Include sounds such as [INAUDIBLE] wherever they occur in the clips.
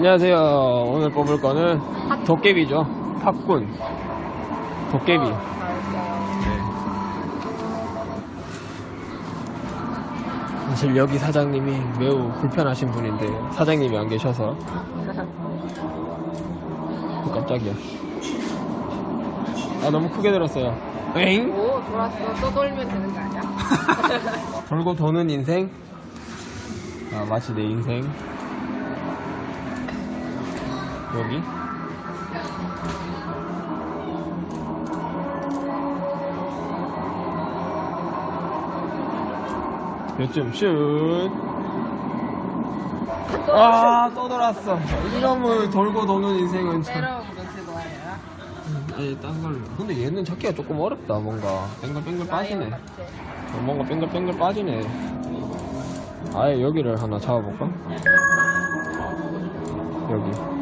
안녕하세요. 오늘 뽑을 거는 도깨비죠. 팝군. 도깨비. 어. 네. 사실 여기 사장님이 매우 불편하신 분인데 사장님이 안 계셔서 어, 깜짝이야. 아 너무 크게 들었어요. 엥? 오, 돌았어. 또 돌면 되는 거 아니야? [LAUGHS] 돌고 도는 인생. 아 마치 내 인생. 여기. 몇점 슛. 아, 또 돌았어. 이놈의 돌고 도는 인생은 참. 아니, 딴 걸로. 근데 얘는 찾기가 조금 어렵다, 뭔가. 뱅글뱅글 빠지네. 뭔가 뱅글뱅글 빠지네. 아예 여기를 하나 잡아볼까? 여기.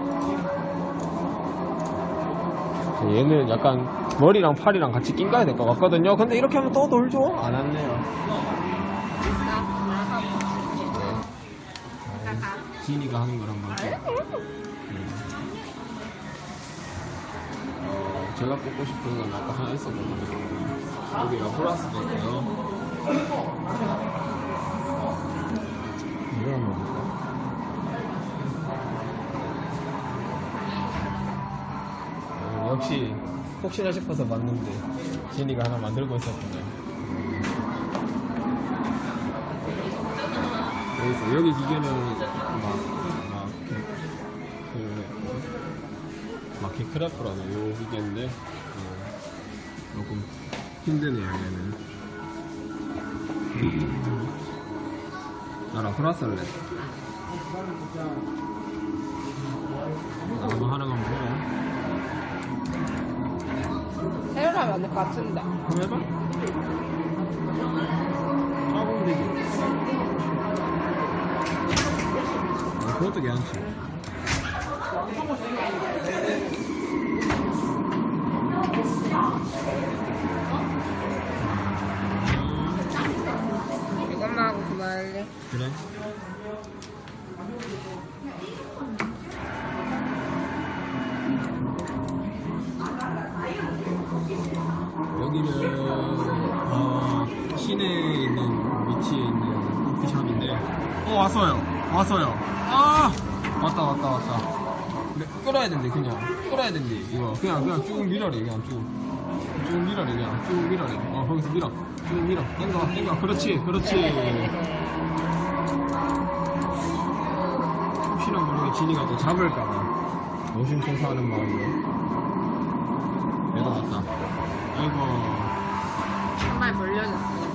얘는 약간 머리랑 팔이랑 같이 낀 가야 될 것 같거든요. 근데 이렇게 하면 또 돌죠? 안 왔네요. 네. 지인이가 하는 거랑 맞죠? 어, 제가 뽑고 싶은 건 아까 하나 있었거든요. 여기가 플러스도 있고요. 혹시나 싶어서 봤는데 지인이가 하나 만들고 있었군요. 여기서 여기 기계는 막막 그, 마켓 크래프라는 요 기계인데 어, 조금 힘드네요 얘는. 나랑 플러스할래? 나도 하는 건 보여 새로 하면 안될것 같은데. 한번 해봐 되지 아, 그것도 괜찮지 이것만 하고 그만할래. 그래 위치에 있는 커피숍인데 어 왔어요. 왔어요. 아! 왔다 왔다 왔다. 근데 끌어야 된대 그냥. 끌어야 된대 이거. 그냥 그냥 쭉 밀어래 그냥 쭉쭉 밀어래 그냥. 쭉 밀어래. 어 거기서 밀어. 쭉 밀어. 땡겨 땡겨. 그렇지 그렇지. 혹시나 모르게 진이가 또 잡을까봐. 노심초사하는 마음으로. 얘도 왔다. 아이고. 정말 몰려졌어.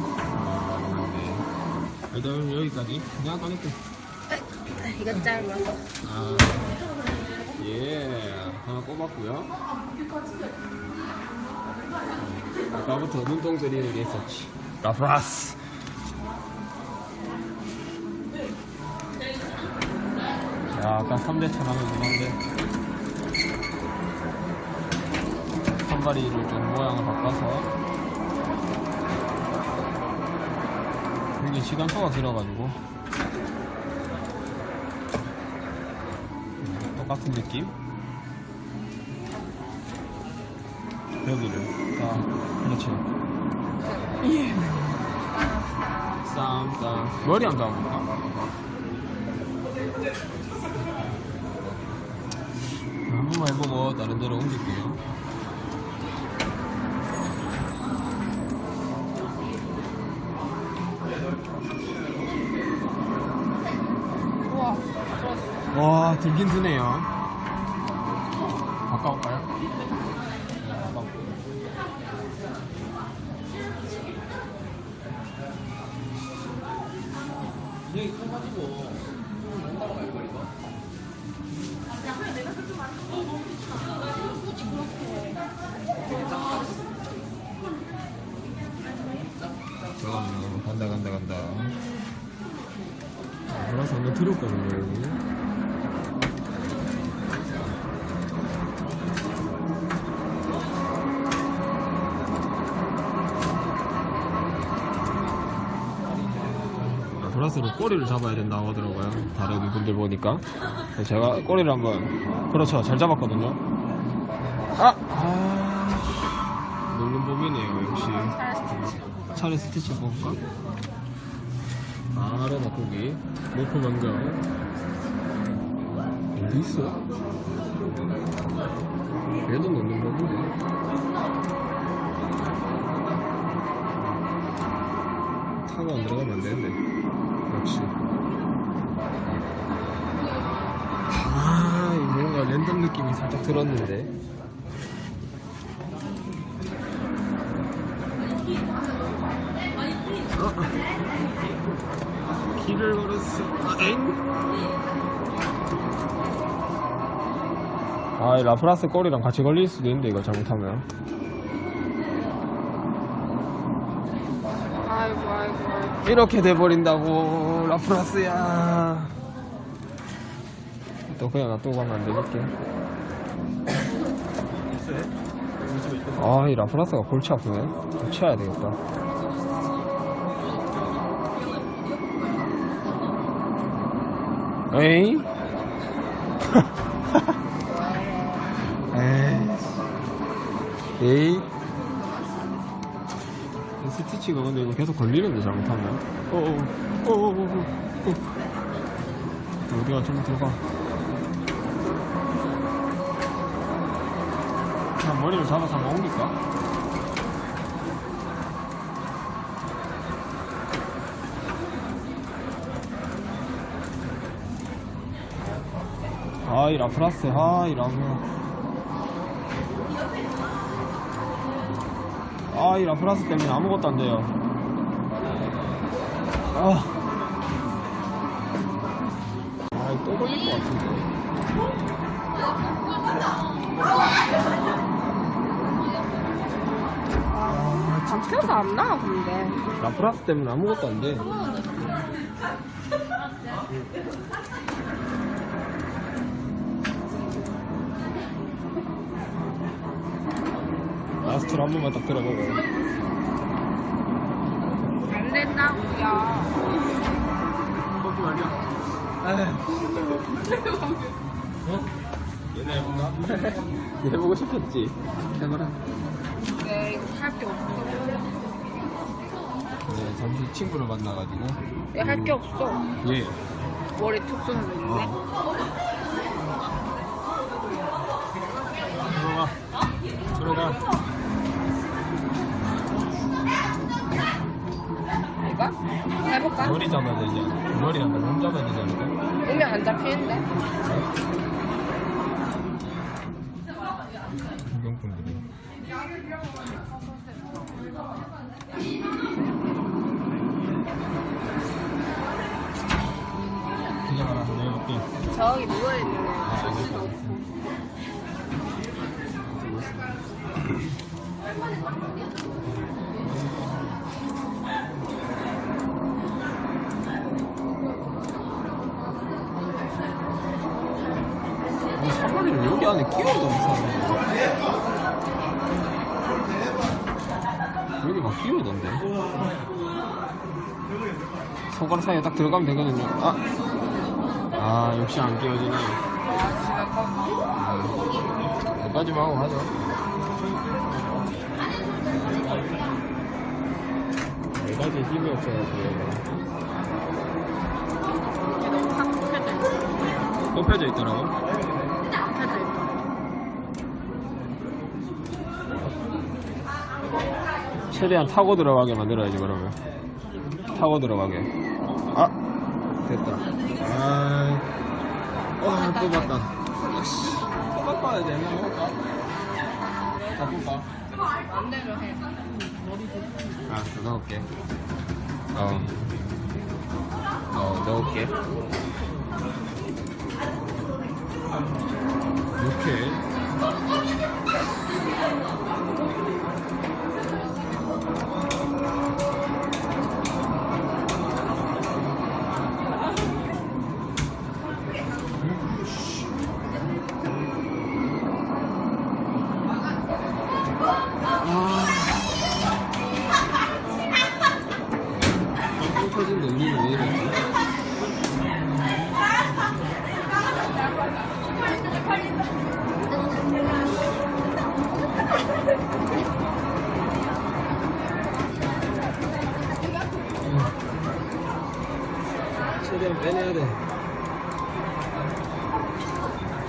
일단 여기까지 내가 꺼낼게 이거 짧아. 아, 예, 하나 꼽았고요. 아까부터 눈동 들이는 게 있었지. 라프라스. 야, 아까 3대처럼 하면 되는데. 선발이를 좀 모양을 바꿔서. 이게 시간표가 길어가지고. 똑같은 느낌? 여기를. 자 그렇지. 예 쌈쌈. 머리 한번 감아볼까 한 번만 해보고 다른 데로 옮길게요 우와. 와 들긴 드네요 바꿔볼까요? 네, 바꿔볼게요. 그냥 커가지고 뭔가가 말고 이거 잠깐만요 간다 간다 간다 아, 몰라서 한번 들었거든요 여기 라프라스로 꼬리를 잡아야 된다고 하더라고요. 다른 분들 보니까. 제가 꼬리를 한번, 그렇죠. 잘 잡았거든요. 아! 아. 놀는 법이네요, 역시. 차례 스티치 볼까? 바로 바꾸기. 목표 변경. 어디 있어? 얘도 넣는 법인데. 타고 안 들어가면 안 되는데. 역시. 아, 이 뭔가 랜덤 느낌이 살짝 들었는데. 어? 길을 걸었어. 아, 엥? 아, 이 라프라스 꼬리랑 같이 걸릴 수도 있는데, 이거 잘못하면. 아이고 아이고 아이고. 이렇게 돼버린다고, 라프라스야. 또 그냥 놔두고 가면 안 되겠게. 아, 이 라프라스가 골치 아프네. 고쳐야 되겠다. 에이? [LAUGHS] 에이. 에이. 이 스티치가 근데 이거 계속 걸리는데 잘못하면. 어어, 어어, 어어, 어. 어디가 좀 들어가. 그냥 머리를 잡아서 한번 옮길까? 아, 이 라프라스, 아, 이 라프. 아, 이 라프라스 때문에 아무것도 안 돼요. 아. 아, 또 걸릴 것 같은데. 잡혀서 안 나와 근데. 라프라스 때문에 아무것도 안 돼. 라스트로 한 번만 딱 들어보고. 안 된다고요. 거기 말이야. 어? 얘네 해볼까? 얘 해보고 싶었지? 해봐라. 네 이거 할 게 없어. 네, 잠시 친구를 만나가지고. 얘할 게 없어. 예. 머리 툭 쏘는데. 들어가. 들어가. 이거? 해볼까? 머리 잡아야 되지 않아? 머리랑 몸 잡아야 되지 않을까? 오면 안 잡히는데? 구경꾼들이. 기다려라, 내가 볼게. 저기 누워있는 알겠어. 이 사마리를 여기 안에 끼워도 이상해. 끼우던데. 손가락 사이에 딱 들어가면 되거든요. 아, 아 역시 안 끼워지네. 여기까지 하고 가자. 여기까지 힘이 없어가지고. 꼽혀져 있더라고. 펴져 있어. 최대한 타고 들어가게 만들어야지 그러면. 타고 들어가게. 아 됐다. 아, 와 뽑았다. 아씨 뽑아봐야 되나 해볼까 바꿀까 맘대로 해. 알았어 넣을게. 어, 어 넣을게. 이렇게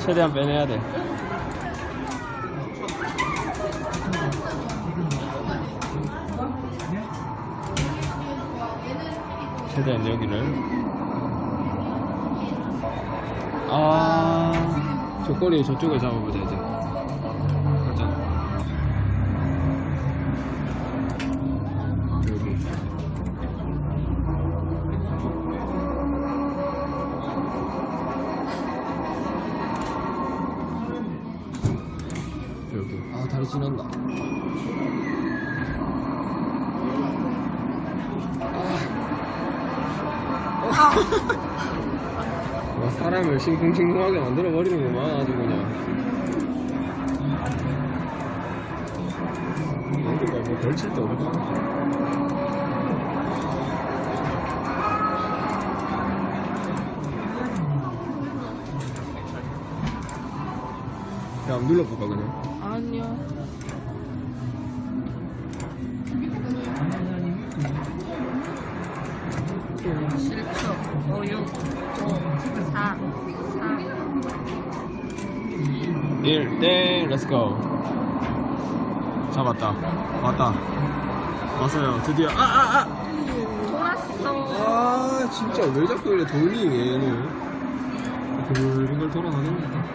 최대한 빼내야 돼. 최대한 여기를. 아, 저 꼬리 저쪽을 잡아보자, 이제. 여기. 아, 다리 지난다. 아. 와, 사람을 싱쿵싱쿵하게 만들어버리는구만, 아주 그냥. 여기가 뭐 걸칠 데 없다. 야, 눌러볼까, 그냥? 아니요. 실수. 5, 6, 5, 4, 3. 1, 땡, 렛츠고. 잡았다. 왔다. 왔어요. 드디어. 아, 아, 아! 돌았어. 아, 진짜 왜 자꾸 이래 돌리니, 얘는. 그, 이걸 돌아가겠네.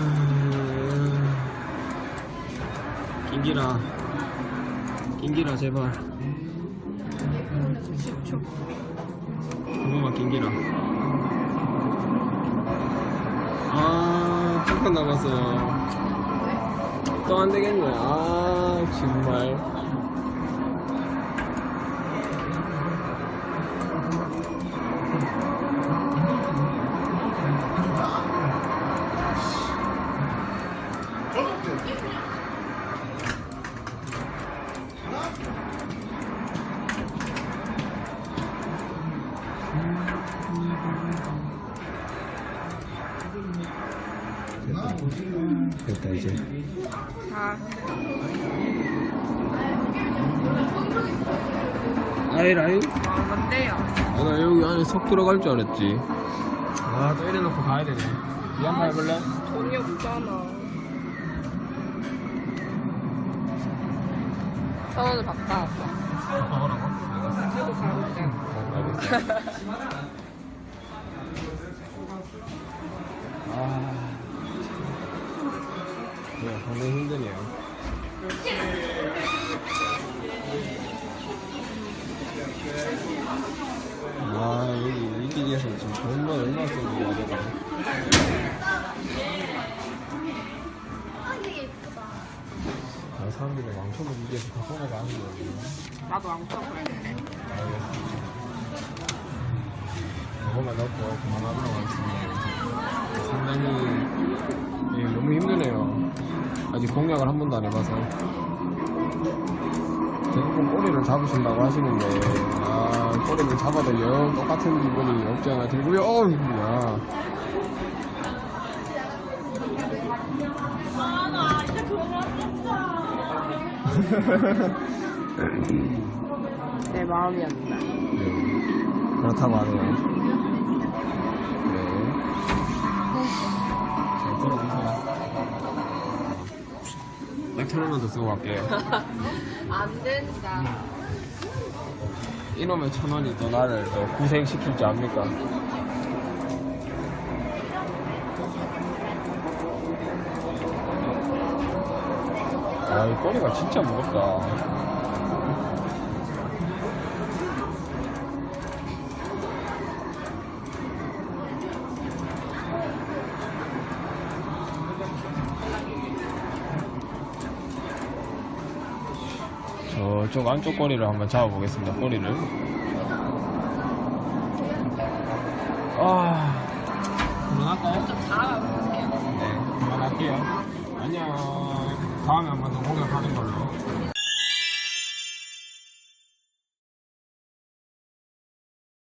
음, 낑기라. 낑기라, 제발. 10초. 한 번만 낑기라. 아, 한판 남았어요. 또 안 되겠네. 아, 정말. 이제. 4. 아이, 라인? 아, 뭔데요? 아, 나 여기 안에 속 들어갈 줄 알았지. 아, 또 이래놓고 가야 되네. 이한번 해볼래? 돈이 없잖아. 서울을 바꿔 왔어. 가보라고? 그리고 가보자. 아. 네, 상당히 힘드네요. 아, 여기 이 길에서 지금 정말 얼마나 쓰는 거야, 내가. 아, 사람들이 망쳐서 이게서 다 써먹어 하는 거야. 나도 안 써버렸네. 저거만 넣고 그만하도록 하겠습니다. 상당히 공략을 한 번도 안 해봐서. 대부분 꼬리를 잡으신다고 하시는데, 아, 꼬리를 잡아도 영 똑같은 기분이 없지 않아 들고요. 어우, 야. [LAUGHS] 내 마음이었다. 네. 그렇다고 하네요. 나0 0 0원더 쓰고 갈게 [LAUGHS] 안 된다. 음. 이놈의 천 원이 또 나를 또 고생시킬 줄 압니까? 아, 이 꼬리가 진짜 무겁다. 저쪽 안쪽 꼬리를 한번 잡아보겠습니다. 꼬리를. 아, 그만할까요? 좀 잘해보세요. 네, 그만할게요. 안녕. 다음에 한 번 더 공격하는 걸로.